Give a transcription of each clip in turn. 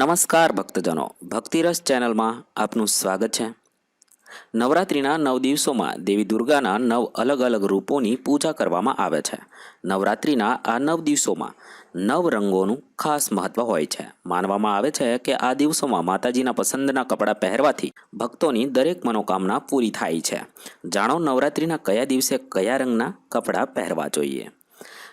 નમસ્કાર ભક્તજનો. ભક્તિરસ ચેનલમાં આપનું સ્વાગત છે. નવરાત્રિના નવ દિવસોમાં દેવી દુર્ગાના નવ અલગ અલગ રૂપોની પૂજા કરવામાં આવે છે. નવરાત્રિના આ નવ દિવસોમાં નવ રંગોનું ખાસ મહત્વ હોય છે. માનવામાં આવે છે કે આ દિવસોમાં માતાજીના પસંદના કપડાં પહેરવાથી ભક્તોની દરેક મનોકામના પૂરી થાય છે. જાણો નવરાત્રિના કયા દિવસે કયા રંગના કપડાં પહેરવા જોઈએ?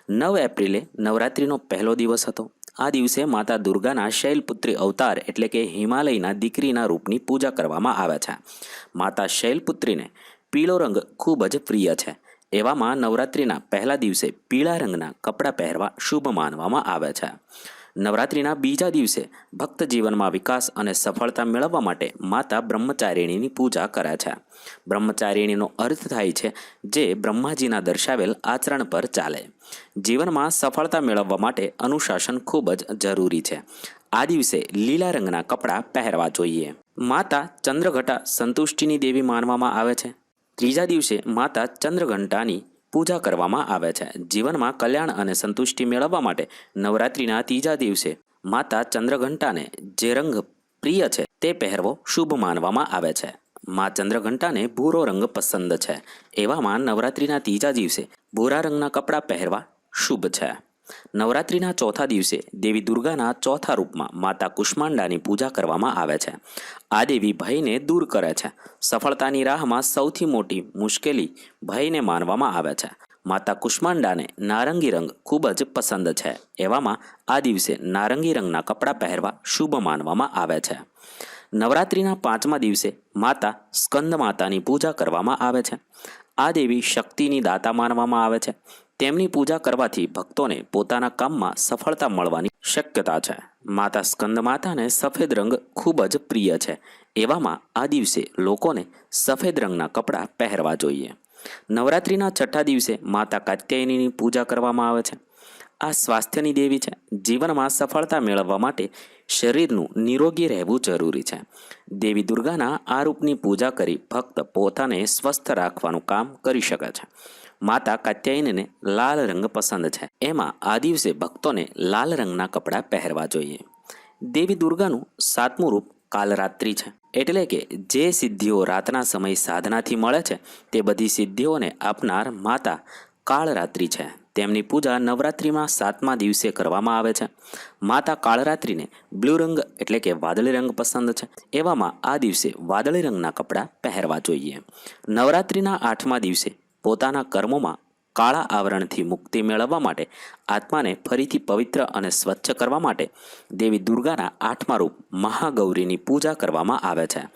નવ એપ્રિલે નવરાત્રિનો પહેલો દિવસ હતો. આ દિવસે માતા દુર્ગાના શૈલપુત્રી અવતાર એટલે કે હિમાલયના દીકરીના રૂપની પૂજા કરવામાં આવે છે. માતા શૈલપુત્રીને પીળો રંગ ખૂબ જ પ્રિય છે. એવામાં નવરાત્રિના પહેલા દિવસે પીળા રંગના કપડાં પહેરવા શુભ માનવામાં આવે છે. નવરાત્રિના બીજા દિવસે ભક્ત જીવનમાં વિકાસ અને સફળતા મેળવવા માટે માતા બ્રહ્મચારિણીની પૂજા કરે છે. બ્રહ્મચારિણીનો અર્થ થાય છે જે બ્રહ્માજીના દર્શાવેલ આચરણ પર ચાલે. જીવનમાં સફળતા મેળવવા માટે અનુશાસન ખૂબ જ જરૂરી છે. આ દિવસે લીલા રંગના કપડાં પહેરવા જોઈએ. માતા ચંદ્રઘટા સંતુષ્ટિની દેવી માનવામાં આવે છે. ત્રીજા દિવસે માતા ચંદ્રઘંટાની પૂજા કરવામાં આવે છે. જીવનમાં કલ્યાણ અને સંતુષ્ટિ મેળવવા માટે નવરાત્રિના ત્રીજા દિવસે માતા ચંદ્રઘંટાને જે રંગ પ્રિય છે તે પહેરવો શુભ માનવામાં આવે છે. મા ચંદ્રઘંટાને ભૂરો રંગ પસંદ છે. એવામાં નવરાત્રિના ત્રીજા દિવસે ભૂરા રંગના કપડાં પહેરવા શુભ છે. નવરાત્રિના ચોથા દિવસે દેવી દુર્ગાના ચોથા રૂપમાં માતા કુષ્માંડાની પૂજા કરવામાં આવે છે. આ દેવી ભયને દૂર કરે છે. સફળતાની રાહમાં સૌથી મોટી મુશ્કેલી ભયને માનવામાં આવે છે. માતા કુષ્માંડાને નારંગી રંગ ખૂબ જ પસંદ છે. એવામાં આ દિવસે નારંગી રંગના કપડાં પહેરવા શુભ માનવામાં આવે છે. નવરાત્રિના પાંચમા દિવસે માતા સ્કંદ માતાની પૂજા કરવામાં આવે છે. આ દેવી શક્તિની દાતા માનવામાં આવે છે. તેમની પૂજા કરવાથી ભક્તોને પોતાના કામમાં સફળતા મળવાની શક્યતા છે. માતા સ્કંદ માતાને સફેદ રંગ ખૂબ જ પ્રિય છે. એવામાં આ દિવસે લોકોને સફેદ રંગના કપડાં પહેરવા જોઈએ. નવરાત્રિના છઠ્ઠા દિવસે માતા કાત્યાયનીની પૂજા કરવામાં આવે છે. આ સ્વાસ્થ્યની દેવી છે. જીવનમાં સફળતા મેળવવા માટે શરીરનું નિરોગી રહેવું જરૂરી છે. દેવી દુર્ગાના આ રૂપની પૂજા કરી ભક્ત પોતાને સ્વસ્થ રાખવાનું કામ કરી શકે છે. માતા કાત્યાયનને લાલ રંગ પસંદ છે. એમાં આ દિવસે ભક્તોને લાલ રંગના કપડાં પહેરવા જોઈએ. દેવી દુર્ગાનું સાતમું રૂપ કાલરાત્રિ છે. એટલે કે જે સિદ્ધિઓ રાતના સમય સાધનાથી મળે છે, તે બધી સિદ્ધિઓને આપનાર માતા કાળરાત્રિ છે. તેમની પૂજા નવરાત્રિમાં સાતમા દિવસે કરવામાં આવે છે. માતા કાળરાત્રિને બ્લુ રંગ એટલે કે વાદળી રંગ પસંદ છે. એવામાં આ દિવસે વાદળી રંગના કપડાં પહેરવા જોઈએ. નવરાત્રિના આઠમા દિવસે પોતાના કર્મોમાં કાળા આવરણથી મુક્તિ મેળવવા માટે, આત્માને ફરીથી પવિત્ર અને સ્વચ્છ કરવા માટે દેવી દુર્ગાના આઠમા રૂપ મહાગૌરીની પૂજા કરવામાં આવે છે.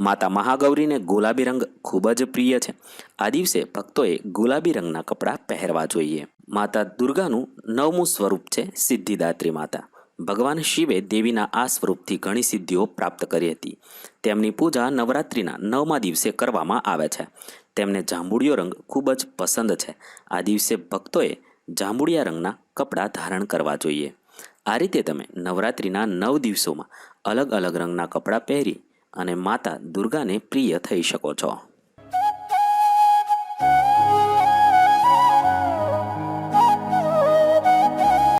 માતા મહાગૌરીને ગુલાબી રંગ ખૂબ જ પ્રિય છે. આ દિવસે ભક્તોએ ગુલાબી રંગના કપડાં પહેરવા જોઈએ. માતા દુર્ગાનું નવમું સ્વરૂપ છે સિદ્ધિદાત્રી માતા. ભગવાન શિવે દેવીના આ સ્વરૂપથી ઘણી સિદ્ધિઓ પ્રાપ્ત કરી હતી. તેમની પૂજા નવરાત્રિના નવમા દિવસે કરવામાં આવે છે. તેમને જાંબુડિયો રંગ ખૂબ જ પસંદ છે. આ દિવસે ભક્તોએ જાંબુડિયા રંગના કપડાં ધારણ કરવા જોઈએ. આ રીતે તમે નવરાત્રિના નવ દિવસોમાં અલગ અલગ રંગના કપડાં પહેરી અને માતા દુર્ગાને પ્રિય થઈ શકો છો.